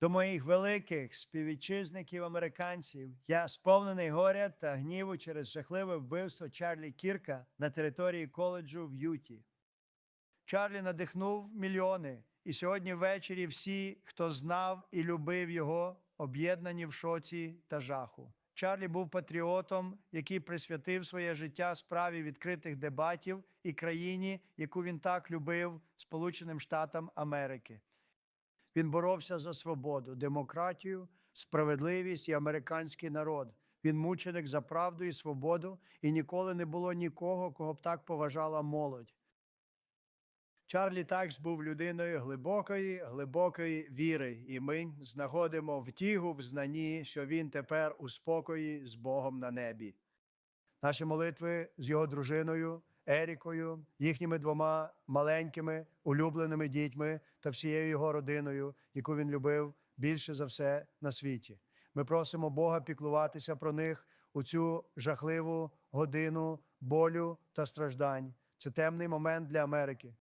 До моїх великих співвітчизників американців я сповнений горя та гніву через жахливе вбивство Чарлі Кірка на території коледжу в Юті. Чарлі надихнув мільйони, і сьогодні ввечері всі, хто знав і любив його, об'єднані в шоці та жаху. Чарлі був патріотом, який присвятив своє життя справі відкритих дебатів і країні, яку він так любив, Сполученим Штатам Америки. Він боровся за свободу, демократію, справедливість і американський народ. Він мученик за правду і свободу, і ніколи не було нікого, кого б так поважала молодь. Чарлі також був людиною глибокої, глибокої віри, і ми знаходимо втігу в знанні, що він тепер у спокої з Богом на небі. Наші молитви з його дружиною Ерікою, їхніми двома маленькими улюбленими дітьми та всією його родиною, яку він любив більше за все на світі. Ми просимо Бога піклуватися про них у цю жахливу годину болю та страждань. Це темний момент для Америки.